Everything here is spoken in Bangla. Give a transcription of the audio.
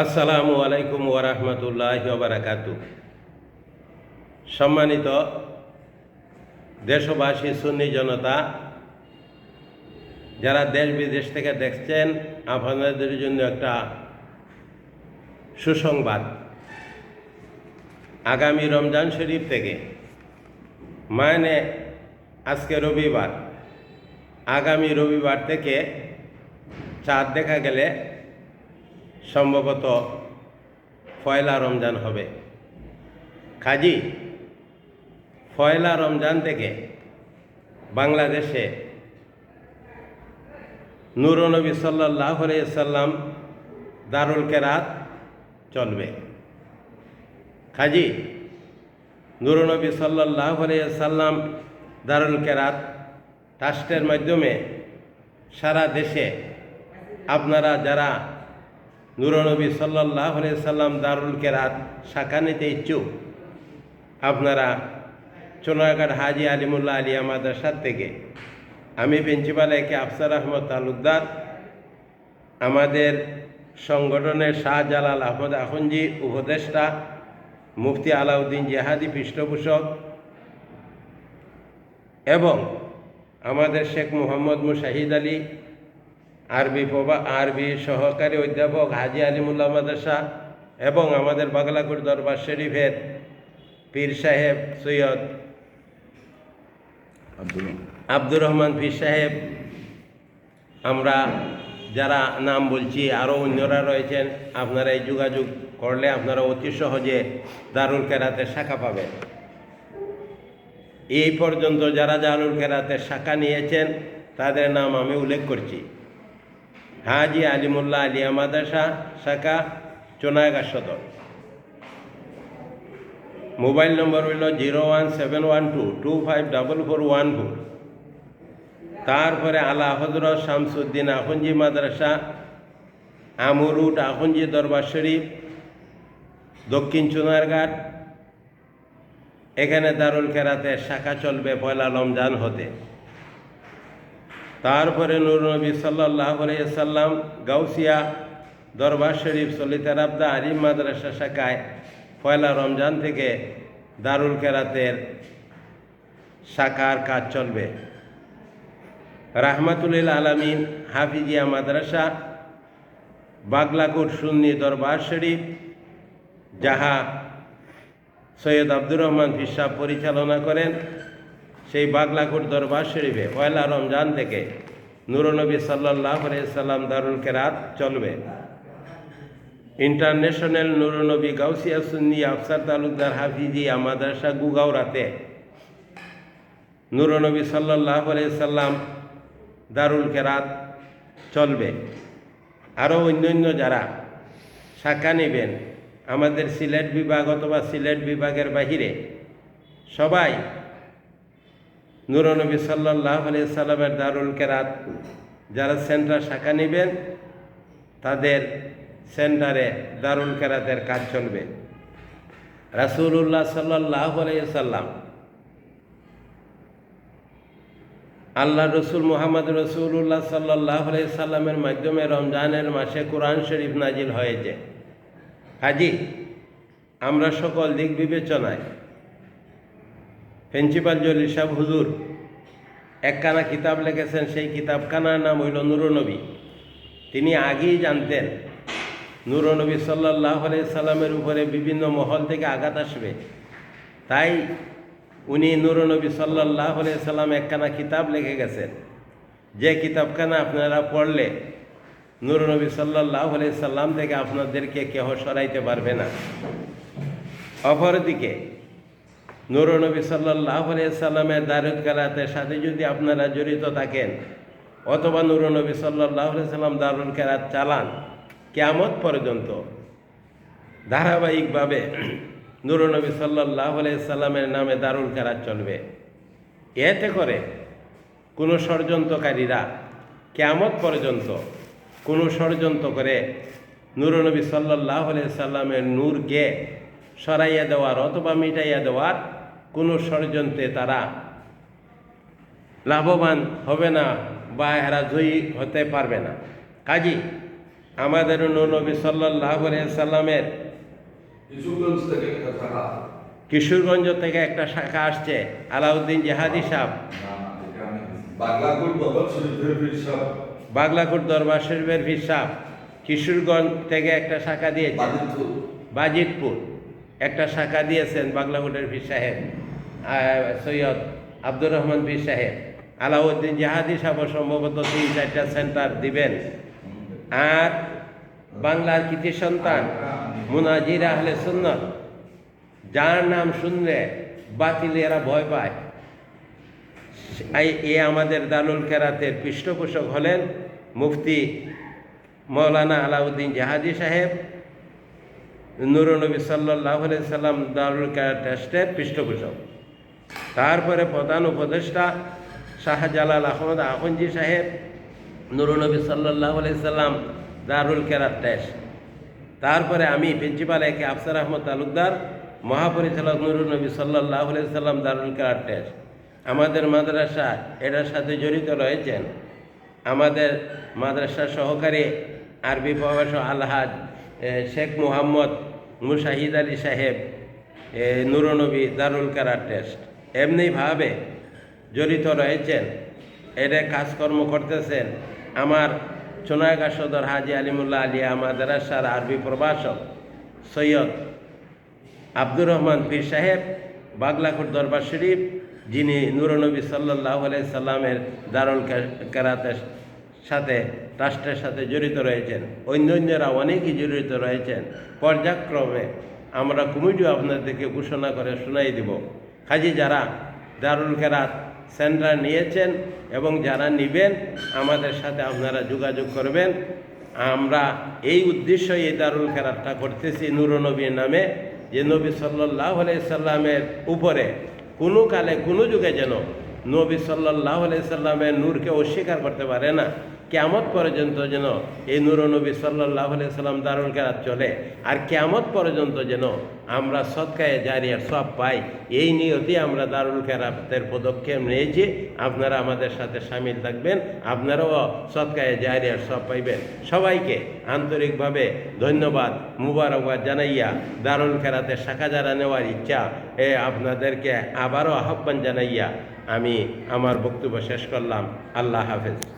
আসসালামু আলাইকুম ওরহমতুল্লাহ বারাকাতু সম্মানিত দেশবাসী, সুন্নি জনতা, যারা দেশ বিদেশ থেকে দেখছেন, আপনাদের জন্য একটা সুসংবাদ। আগামী রমজান শরীফ থেকে মানে আজকে রবিবার, আগামী রবিবার থেকে চাঁদ দেখা গেলে সম্ভবত পয়লা রমজান হবে। কাজী, পয়লা রমজান থেকে বাংলাদেশে নুরনবী সাল্লাহ সাল্লাম দারুল কেরাত চলবে। কাজী, নুরনবী সাল্লাহ সাল্লাম দারুল কেরাত ট্রাস্টের মাধ্যমে সারা দেশে আপনারা যারা নুরনবী সাল্লাহ সাল্লাম দারুল কেরাত শাখা নিতে ইচ্ছুক। আপনারা চোনাঘাট হাজি আলিমুল্লাহ আলিয়া মাদ্রাসার থেকে। আমি প্রিন্সিপাল একে আফসার আহমদ তালুকদার। আমাদের সংগঠনের শাহজালাল আহমদ আখনজি উপদেষ্টা, মুফতি আলাউদ্দিন জেহাদি পৃষ্ঠপোষক এবং আমাদের শেখ মোহাম্মদ মুশাহিদ আলী আরবি প্রভা আরবি সহকারী অধ্যাপক হাজি আলিমুল্লাহ মাদ্রাসা এবং আমাদের বাগলাকুর দরবার শরীফের পীর সাহেব সৈয়দ আব্দুর রহমান পীর সাহেব আমরা যারা নাম বলছি আরও অন্যরা রয়েছেন আপনারা এই যোগাযোগ করলে আপনারা অতি সহজে দারুল কেরাতের শাখা পাবেন। এই পর্যন্ত যারা দারুল কেরাতের শাখা নিয়েছেন তাদের নাম আমি উল্লেখ করছি। হাজি আলিমুল্লাহ আলিয়া মাদ্রাসা, শাখা চোনাগা সদর। মোবাইল নম্বর হইল zero one seven one two two five double four one four. তারপরে আলা হজরত শামসুদ্দিন আখনজি মাদ্রাসা আমরুট আখনজি দরবার শরীফ, দক্ষিণ চুনারঘাট এখানে দারুল কেরাতে শাখা চলবে পয়লা রমজান হতে। তারপরে নুরনবী সাল্লাহ সাল্লাম গাউসিয়া দরবার শরীফ সলিতার আবদা আলিম মাদ্রাসা শাখায় পয়লা রমজান থেকে দারুল কেরাতের শাখার কাজ চলবে। রাহমাতুলিল আলামিন হাফিজিয়া মাদ্রাসা, বাগলাকুট সুন্নি দরবার শরীফ, যাহা সৈয়দ আব্দুর রহমান ফিসাব পরিচালনা করেন। সেই বাগলাকুট দরবার শরীফে, পয়লা রমজান থেকে নুরনবী সাল্লাহ সাল্লাম দারুল কেরাত চলবে। ইন্টারন্যাশনাল নুরনবী গাউসিয়া সুন্নি আফসার তালুকদার হাফিজিয়া মাদ্রাসা গুগাওরাতে নুরনবী সাল্লাহ সাল্লাম দারুল কেরাত চলবে। আরও অন্যান্য যারা শাখা নেবেন, আমাদের সিলেট বিভাগ অথবা সিলেট বিভাগের বাহিরে সবাই নুরনবী সাল্লাহ আলি সাল্লামের দারুল কেরাত, যারা সেন্টার শাখা নেবেন, তাদের সেন্টারে দারুল কেরাতের কাজ চলবে। রাসুল্লাহ সাল্লাহ সাল্লাম আল্লাহ রসুল মোহাম্মদ রসুল্লাহ সাল্লাহ সাল্লামের মাধ্যমে রমজানের মাসে কোরআন শরীফ নাজিল হয়েছে। হাজি, আমরা সকল দিক বিবেচনায় প্রিন্সিপাল জলিল সাহ হুজুর একখানা কিতাব লিখেছেন, সেই কিতাবখানার নাম হইল নুরনবী। তিনি আগেই জানতেন, নুরনবী সাল্লাহ সাল্লামের উপরে বিভিন্ন মহল থেকে আঘাত আসবে। তাই উনি নুরনবী সাল্লাহ সাল্লাম একখানা কিতাব লিখে গেছেন। যে কিতাবখানা আপনারা পড়লে নুরনবী সাল্লাহ সাল্লাম থেকে আপনাদেরকে কেহ সরাইতে পারবে না। অপরদিকে নুরনবী সাল্লাহ সাল্লামের দারুদ কেরাতের সাথে যদি আপনারা জড়িত থাকেন, অথবা নুরনবী সাল্লাহ সাল্লাম দারুল কেরাত চালান, কেয়ামত পর্যন্ত ধারাবাহিকভাবে নুরনবী সাল্লাহ সাল্লামের নামে দারুল কেরাত চলবে। এতে করে কোনো ষড়যন্ত্রকারীরা কেয়ামত পর্যন্ত, কোনো ষড়যন্ত্র করে নুরনবী সাল্লাহ সাল্লামের নূরকে সরাইয়া দেওয়ার অথবা মিটাইয়া দেওয়ার কোনো ষড়যন্ত্রে তারা লাভবান হবে না বা এরা জয়ী হতে পারবে না। কাজী আমাদের নবী সাল্লাহ সাল্লামের কিশোরগঞ্জ থেকে একটা শাখা আসছে। আলাউদ্দিন জাহাদি সাহ বাগলাকোট দরবার শরীফের হিসাব কিশোরগঞ্জ থেকে একটা শাখা দিয়েছে। বাজিতপুর। একটা শাখা দিয়েছেন বাগলাকুটের পীর সাহেব সৈয়দ আব্দুর রহমান পীর সাহেব। আলাউদ্দিন জাহাদি সাহেব সম্ভবত তিন, চারটা সেন্টার দিবেন। আর বাংলার কৃতি সন্তান মুনাজির আহলে সুন্নত যার নাম শুনলে বাতিল এরা ভয় পায়। এ আমাদের দারুল কেরাতের পৃষ্ঠপোষক হলেন মুফতি মৌলানা আলাউদ্দিন জাহাদি সাহেব। নুরনবী সাল্লাহ সাল্লাম দারুল কেরাত ট্রাস্টের পৃষ্ঠপোষক। তারপরে প্রধান উপদেষ্টা শাহজালাল আহমদ আহমজি সাহেব নুরনবী সাল্লাহ সাল্লাম দারুল কেরাত ট্রাস্ট তারপরে আমি প্রিন্সিপাল একে আফসার আহমদ তালুকদার, মহাপরিচালক নুরুল নবী সাল্লাহ সাল্লাম দারুল কালার টেস্ট। আমাদের মাদ্রাসা এটার সাথে জড়িত রয়েছেন। আমাদের মাদ্রাসা সহকারী আরবি প্রভাষক আলহাজ শেখ মুহাম্মদ মুশাহিদ আলী সাহেব নুরনবী দারুল কারার টেস্ট। এমনিভাবে জড়িত রয়েছেন এটা কাজকর্ম করতেছেন আমার সোনাগা সদর হাজি আলিমুল্লাহ আলিয়া মাদ্রাসার আরবি প্রভাষক সৈয়দ আব্দুর রহমান পীর সাহেব, বাগলাকুট দরবার শরীফ, যিনি নুরনবী সাল্লাহ সাল্লামের দারুল কেরাতের সাথে, রাষ্ট্রের সাথে জড়িত রয়েছেন। অন্যান্যরা অনেকেই জড়িত রয়েছেন। পর্যায়ক্রমে আমরা কমিটিও আপনাদেরকে ঘোষণা করে শোনাই দিব। কাজে যারা দারুল খেরাত সেন্টার নিয়েছেন এবং যারা নেবেন, আমাদের সাথে আপনারা যোগাযোগ করবেন। আমরা এই উদ্দেশ্য এই দারুল খেরাতটা করতেছি নুরনবীর নামে, যে নবী সাল্লাহ সাল্লামের উপরে কোনো কালে কোনো যুগে যেন নবী সাল্লাহ সাল্লামের নূরকে অস্বীকার করতে পারে না। কেমত পর্যন্ত যেন এই নূর নূরনবী সাল্লাহ সাল্লাম দারুল কেরাত চলে, আর কেমত পর্যন্ত যেন আমরা সৎকায়ে জারিয়ার সব পাই, এই নিয়তি আমরা দারুল কেরাতের পদক্ষেপ নিয়েছি আপনারা আমাদের সাথে সামিল থাকবেন, আপনারাও সৎকায়ে জারিয়ার সব পাইবেন। সবাইকে আন্তরিকভাবে ধন্যবাদ, মুবারকবাদ জানাইয়া দারুল কেরাতের শাখা যারা নেওয়ার ইচ্ছা, এ আপনাদেরকে আবারও আহ্বান জানাইয়া আমি আমার বক্তব্য শেষ করলাম। আল্লাহ হাফেজ।